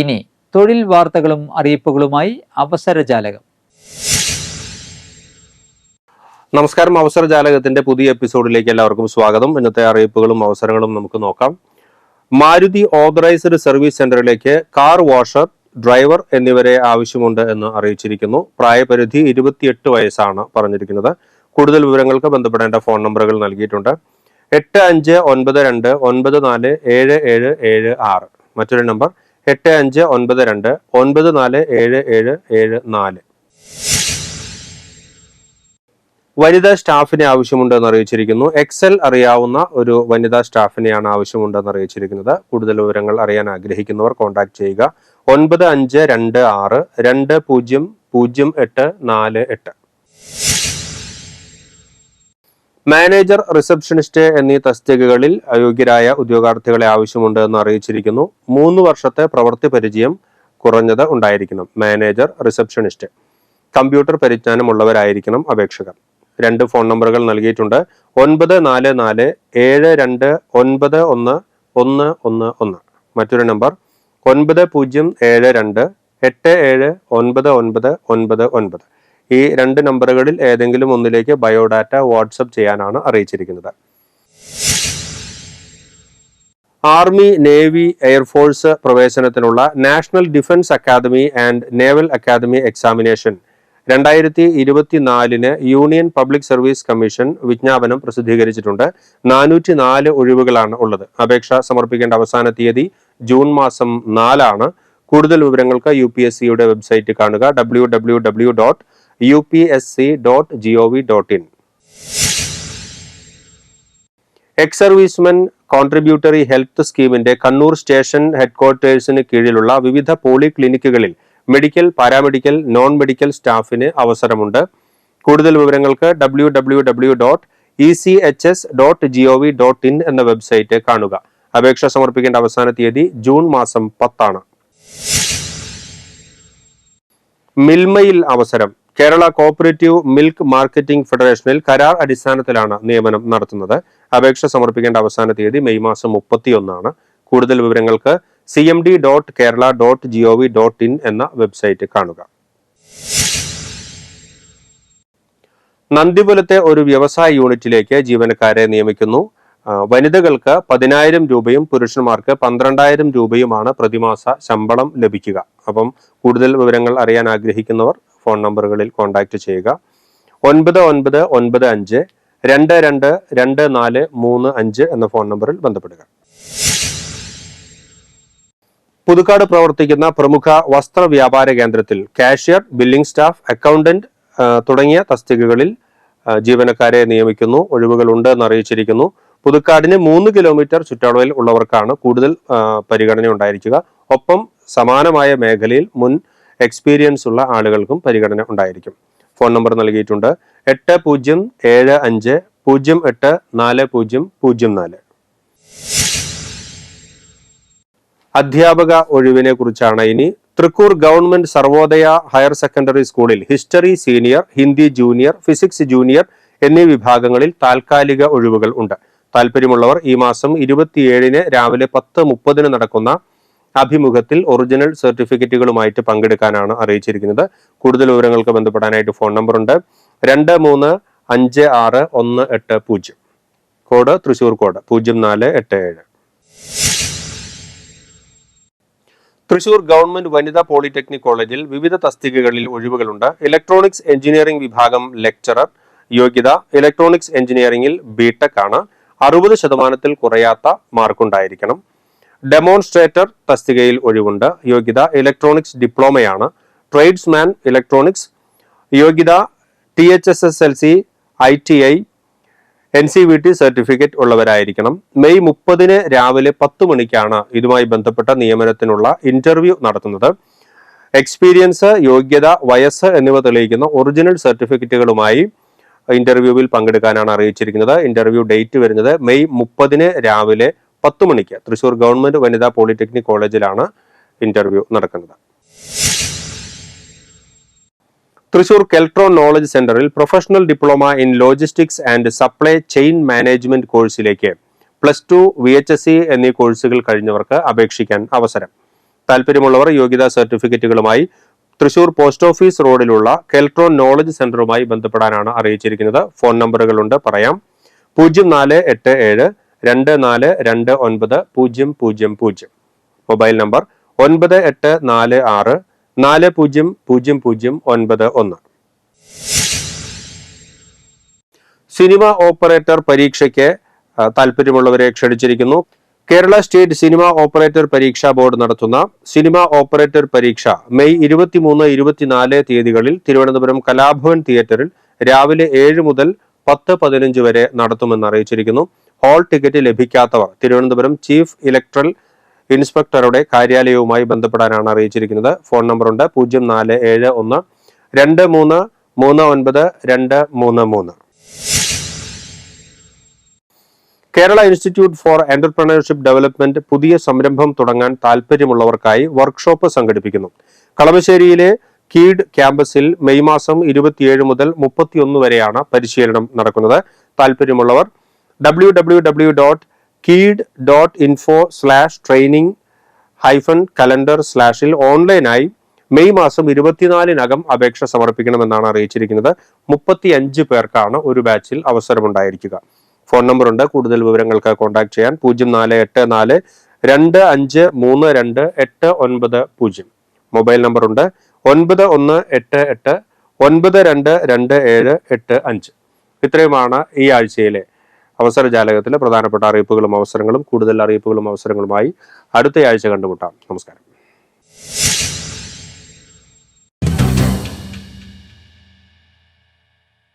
ഇനി തൊഴിൽ വാർത്തകളും അറിയിപ്പുകളുമായി അവസരജാലകം. നമസ്കാരം. അവസരജാലകത്തിന്റെ പുതിയ എപ്പിസോഡിലേക്ക് എല്ലാവർക്കും സ്വാഗതം. ഇന്നത്തെ അറിയിപ്പുകളും അവസരങ്ങളും നമുക്ക് നോക്കാം. മാരുതി ഓതറൈസ്ഡ് സർവീസ് സെന്ററിലേക്ക് കാർ വാഷർ ഡ്രൈവർ എന്നിവരെ ആവശ്യമുണ്ട് എന്ന് അറിയിച്ചിരിക്കുന്നു. പ്രായപരിധി ഇരുപത്തിയെട്ട് വയസ്സാണ് പറഞ്ഞിരിക്കുന്നത്. കൂടുതൽ വിവരങ്ങൾക്ക് ബന്ധപ്പെടേണ്ട ഫോൺ നമ്പറുകൾ നൽകിയിട്ടുണ്ട്. എട്ട് അഞ്ച് ഒൻപത് രണ്ട് ഒൻപത് നാല് ഏഴ് ഏഴ് ഏഴ് ആറ്. മറ്റൊരു നമ്പർ എട്ട് അഞ്ച് ഒൻപത് രണ്ട് ഒൻപത് നാല് ഏഴ് ഏഴ് ഏഴ് നാല്. വനിതാ സ്റ്റാഫിനെ ആവശ്യമുണ്ടെന്ന് അറിയിച്ചിരിക്കുന്നു. എക്സൽ അറിയാവുന്ന ഒരു വനിതാ സ്റ്റാഫിനെയാണ് ആവശ്യമുണ്ടെന്ന് അറിയിച്ചിരിക്കുന്നത്. കൂടുതൽ വിവരങ്ങൾ അറിയാൻ ആഗ്രഹിക്കുന്നവർ കോൺടാക്ട് ചെയ്യുക. ഒൻപത് അഞ്ച് രണ്ട് ആറ് രണ്ട് പൂജ്യം പൂജ്യം എട്ട് നാല് എട്ട്. മാനേജർ റിസപ്ഷനിസ്റ്റ് എന്നീ തസ്തികകളിൽ അയോഗ്യരായ ഉദ്യോഗാർത്ഥികളെ ആവശ്യമുണ്ട് എന്ന് അറിയിച്ചിരിക്കുന്നു. മൂന്ന് വർഷത്തെ പ്രവൃത്തി പരിചയം കുറഞ്ഞത് ഉണ്ടായിരിക്കണം. Manager receptionist. കമ്പ്യൂട്ടർ പരിജ്ഞാനമുള്ളവരായിരിക്കണം അപേക്ഷകർ. രണ്ട് ഫോൺ നമ്പറുകൾ നൽകിയിട്ടുണ്ട്. ഒൻപത് നാല് നാല് ഏഴ് രണ്ട് ഒൻപത് ഒന്ന് ഒന്ന് ഒന്ന് ഒന്ന്. മറ്റൊരു നമ്പർ ഒൻപത് പൂജ്യം ഏഴ് രണ്ട് എട്ട് ഏഴ് ഒൻപത് ഒൻപത് ഒൻപത് ഒൻപത്. ഈ രണ്ട് നമ്പറുകളിൽ ഏതെങ്കിലും ഒന്നിലേക്ക് ബയോഡാറ്റ വാട്സപ്പ് ചെയ്യാനാണ് അറിയിച്ചിരിക്കുന്നത്. Army navy air force പ്രവേശനത്തിനുള്ള national defence academy and naval academy examination രണ്ടായിരത്തി ഇരുപത്തിനാലിന് യൂണിയൻ പബ്ലിക് സർവീസ് കമ്മീഷൻ വിജ്ഞാപനം പ്രസിദ്ധീകരിച്ചിട്ടുണ്ട്. നാനൂറ്റി നാല് ഒഴിവുകളാണ് ഉള്ളത്. അപേക്ഷ സമർപ്പിക്കേണ്ട അവസാന തീയതി ജൂൺ മാസം നാലാണ്. കൂടുതൽ വിവരങ്ങൾക്ക് യു പി എസ് സിയുടെ വെബ്സൈറ്റ് കാണുക. W dot U P S C dot G O V dot in ex servicemen contributory health സ്കീമിന്റെ Kannur station ഹെഡ്ക്വാർട്ടേഴ്സിന് കീഴിലുള്ള വിവിധ പോളി ക്ലിനിക്കുകളിൽ മെഡിക്കൽ പാരാമെഡിക്കൽ നോൺ മെഡിക്കൽ സ്റ്റാഫിന് അവസരമുണ്ട്. കൂടുതൽ വിവരങ്ങൾക്ക് W W W dot E C H S dot G O V dot in എന്ന website കാണുക. അപേക്ഷ സമർപ്പിക്കേണ്ട അവസാന തീയതി ജൂൺ മാസം പത്താണ്. മിൽമയിൽ അവസരം. കേരള കോപ്പറേറ്റീവ് മിൽക്ക് മാർക്കറ്റിംഗ് ഫെഡറേഷനിൽ കരാർ അടിസ്ഥാനത്തിലാണ് നിയമനം നടത്തുന്നത്. അപേക്ഷ സമർപ്പിക്കേണ്ട അവസാന തീയതി മെയ് മാസം മുപ്പത്തിയൊന്നാണ്. കൂടുതൽ വിവരങ്ങൾക്ക് C M D dot Kerala dot G O V dot in എന്ന വെബ്സൈറ്റ് കാണുക. നന്ദിപുരത്തെ ഒരു വ്യവസായ യൂണിറ്റിലേക്ക് ജീവനക്കാരെ നിയമിക്കുന്നു. വനിതകൾക്ക് പതിനായിരം രൂപയും പുരുഷന്മാർക്ക് പന്ത്രണ്ടായിരം രൂപയുമാണ് പ്രതിമാസ ശമ്പളം ലഭിക്കുക. അപ്പം കൂടുതൽ വിവരങ്ങൾ അറിയാൻ ആഗ്രഹിക്കുന്നവർ ഫോൺ നമ്പറുകളിൽ കോൺടാക്ട് ചെയ്യുക. ഒൻപത് ഒൻപത് ഒൻപത് അഞ്ച് രണ്ട് രണ്ട് രണ്ട് നാല് മൂന്ന് അഞ്ച് എന്ന ഫോൺ നമ്പറിൽ ബന്ധപ്പെടുക. പുതുക്കാട് പ്രവർത്തിക്കുന്ന പ്രമുഖ വസ്ത്ര വ്യാപാര കേന്ദ്രത്തിൽ കാഷ്യർ ബില്ലിംഗ് സ്റ്റാഫ് അക്കൗണ്ടന്റ് തുടങ്ങിയ തസ്തികകളിൽ ജീവനക്കാരെ നിയമിക്കുന്നു. ഒഴിവുകളുണ്ട് എന്ന് അറിയിച്ചിരിക്കുന്നു. പുതുക്കാടിന് മൂന്ന് കിലോമീറ്റർ ചുറ്റളവിൽ ഉള്ളവർക്കാണ് കൂടുതൽ പരിഗണന ഉണ്ടായിരിക്കുക. ഒപ്പം സമാനമായ മേഖലയിൽ മുൻ എക്സ്പീരിയൻസ് ഉള്ള ആളുകൾക്കും പരിഗണന ഉണ്ടായിരിക്കും. ഫോൺ നമ്പർ നൽകിയിട്ടുണ്ട്. എട്ട് പൂജ്യം ഏഴ് അഞ്ച് പൂജ്യം എട്ട് നാല് പൂജ്യം പൂജ്യം നാല്. അധ്യാപക ഒഴിവിനെ കുറിച്ചാണ് ഇനി. Thrikkur government Sarvodaya higher secondary സ്കൂളിൽ history senior Hindi junior physics junior എന്നീ വിഭാഗങ്ങളിൽ താൽക്കാലിക ഒഴിവുകൾ ഉണ്ട്. താല്പര്യമുള്ളവർ ഈ മാസം ഇരുപത്തിയേഴിന് രാവിലെ പത്ത് മുപ്പതിന് നടക്കുന്ന അഭിമുഖത്തിൽ ഒറിജിനൽ സർട്ടിഫിക്കറ്റുകളുമായിട്ട് പങ്കെടുക്കാനാണ് അറിയിച്ചിരിക്കുന്നത്. കൂടുതൽ വിവരങ്ങൾക്ക് ബന്ധപ്പെടാനായിട്ട് ഫോൺ നമ്പർ ഉണ്ട്. രണ്ട് മൂന്ന് അഞ്ച് ആറ് ഒന്ന് എട്ട് പൂജ്യം. കോഡ് തൃശൂർ കോഡ് പൂജ്യം നാല് എട്ട് ഏഴ്. തൃശൂർ ഗവൺമെന്റ് വനിതാ പോളിടെക്നിക് കോളേജിൽ വിവിധ തസ്തികകളിൽ ഒഴിവുകളുണ്ട്. ഇലക്ട്രോണിക്സ് എഞ്ചിനീയറിംഗ് വിഭാഗം ലെക്ചറർ യോഗ്യത ഇലക്ട്രോണിക്സ് എഞ്ചിനീയറിംഗിൽ ബിടെക് ആണ്. അറുപത് ശതമാനത്തിൽ കുറയാത്ത മാർക്കുണ്ടായിരിക്കണം ഡെമോൺസ്ട്രേറ്റർ തസ്തികയിൽ ഒഴിവുണ്ട്. യോഗ്യത ഇലക്ട്രോണിക്സ് ഡിപ്ലോമയാണ് ട്രേഡ്സ്മാൻ ഇലക്ട്രോണിക്സ് യോഗ്യത T H S S L C I T I N C V T certificate ഉള്ളവരായിരിക്കണം. May മുപ്പതിന് രാവിലെ പത്ത് മണിക്കാണ് ഇതുമായി ബന്ധപ്പെട്ട നിയമനത്തിനുള്ള ഇന്റർവ്യൂ നടത്തുന്നത്. എക്സ്പീരിയൻസ് യോഗ്യത വയസ്സ് എന്നിവ തെളിയിക്കുന്ന ഒറിജിനൽ സർട്ടിഫിക്കറ്റുകളുമായി ഇന്റർവ്യൂവിൽ പങ്കെടുക്കാനാണ് അറിയിച്ചിരിക്കുന്നത്. ഇന്റർവ്യൂ ഡേറ്റ് വരുന്നത് മെയ് മുപ്പതിന് രാവിലെ പത്ത് മണിക്ക് തൃശൂർ ഗവൺമെന്റ് വനിതാ പോളിടെക്നിക് കോളേജിലാണ് ഇന്റർവ്യൂ നടക്കുന്നത്. തൃശൂർ കെൽട്രോൺ നോളജ് സെന്ററിൽ professional diploma in logistics and supply chain management കോഴ്സിലേക്ക് plus two V H S C എന്നീ കോഴ്സുകൾ കഴിഞ്ഞവർക്ക് അപേക്ഷിക്കാൻ അവസരം. താല്പര്യമുള്ളവർ യോഗ്യതാ സർട്ടിഫിക്കറ്റുകളുമായി തൃശൂർ പോസ്റ്റ് ഓഫീസ് റോഡിലുള്ള കെൽട്രോൺ നോളജ് സെന്ററുമായി ബന്ധപ്പെടാനാണ് അറിയിച്ചിരിക്കുന്നത്. ഫോൺ നമ്പറുകളുണ്ട് പറയാം. പൂജ്യം നാല് എട്ട് ഏഴ് രണ്ട് നാല് രണ്ട് ഒൻപത് പൂജ്യം പൂജ്യം പൂജ്യം. മൊബൈൽ നമ്പർ ഒൻപത് എട്ട് നാല് ആറ് നാല് പൂജ്യം പൂജ്യം പൂജ്യം ഒൻപത് ഒന്ന്. സിനിമ ഓപ്പറേറ്റർ പരീക്ഷയ്ക്ക് താല്പര്യമുള്ളവരെ ക്ഷണിച്ചിരിക്കുന്നു. കേരള സ്റ്റേറ്റ് സിനിമ ഓപ്പറേറ്റർ പരീക്ഷാ ബോർഡ് നടത്തുന്ന സിനിമ ഓപ്പറേറ്റർ പരീക്ഷ മെയ് ഇരുപത്തിമൂന്ന് ഇരുപത്തിനാല് തീയതികളിൽ തിരുവനന്തപുരം കലാഭവൻ തിയേറ്ററിൽ രാവിലെ ഏഴ് മുതൽ പത്ത് പതിനഞ്ച് വരെ നടത്തുമെന്ന് അറിയിച്ചിരിക്കുന്നു. ഹാൾ ടിക്കറ്റ് ലഭിക്കാത്തവർ തിരുവനന്തപുരം ചീഫ് ഇലക്ട്രൽ ഇൻസ്പെക്ടറുടെ കാര്യാലയവുമായി ബന്ധപ്പെടാനാണ് അറിയിച്ചിരിക്കുന്നത്. ഫോൺ നമ്പറുണ്ട് പൂജ്യം നാല് ഏഴ് ഒന്ന് രണ്ട് മൂന്ന് മൂന്ന് ഒൻപത് രണ്ട് മൂന്ന് മൂന്ന്. Kerala institute for entrepreneurship development പുതിയ സംരംഭം തുടങ്ങാൻ താല്പര്യമുള്ളവർക്കായി വർക്ക്ഷോപ്പ് സംഘടിപ്പിക്കുന്നു. കളമശ്ശേരിയിലെ കീഡ് ക്യാമ്പസിൽ മെയ് മാസം ഇരുപത്തിയേഴ് മുതൽ മുപ്പത്തിയൊന്ന് വരെയാണ് പരിശീലനം നടക്കുന്നത്. താല്പര്യമുള്ളവർ W W W dot KIED dot info slash training hyphen calendar സ്ലാഷിൽ ഓൺലൈനായി മെയ് മാസം ഇരുപത്തിനാലിനകം അപേക്ഷ സമർപ്പിക്കണമെന്നാണ് അറിയിച്ചിരിക്കുന്നത്. മുപ്പത്തി അഞ്ച് പേർക്കാണ് ഒരു ബാച്ചിൽ അവസരമുണ്ടായിരിക്കുക. ഫോൺ നമ്പർ ഉണ്ട് കൂടുതൽ വിവരങ്ങൾക്ക് കോൺടാക്ട് ചെയ്യാൻ പൂജ്യം നാല് എട്ട് നാല് രണ്ട് അഞ്ച് മൂന്ന് രണ്ട് എട്ട് ഒൻപത് പൂജ്യം. മൊബൈൽ നമ്പർ ഉണ്ട് ഒൻപത് ഒന്ന് എട്ട് എട്ട് ഒൻപത് രണ്ട് രണ്ട് ഏഴ് എട്ട് അഞ്ച്. ഇത്രയുമാണ് ഈ ആഴ്ചയിലെ അവസര ജാലകത്തിലെ പ്രധാനപ്പെട്ട അറിയിപ്പുകളും അവസരങ്ങളും കൂടുതൽ അറിയിപ്പുകളും അവസരങ്ങളുമായി അടുത്തയാഴ്ച കണ്ടുമുട്ടാം. നമസ്കാരം.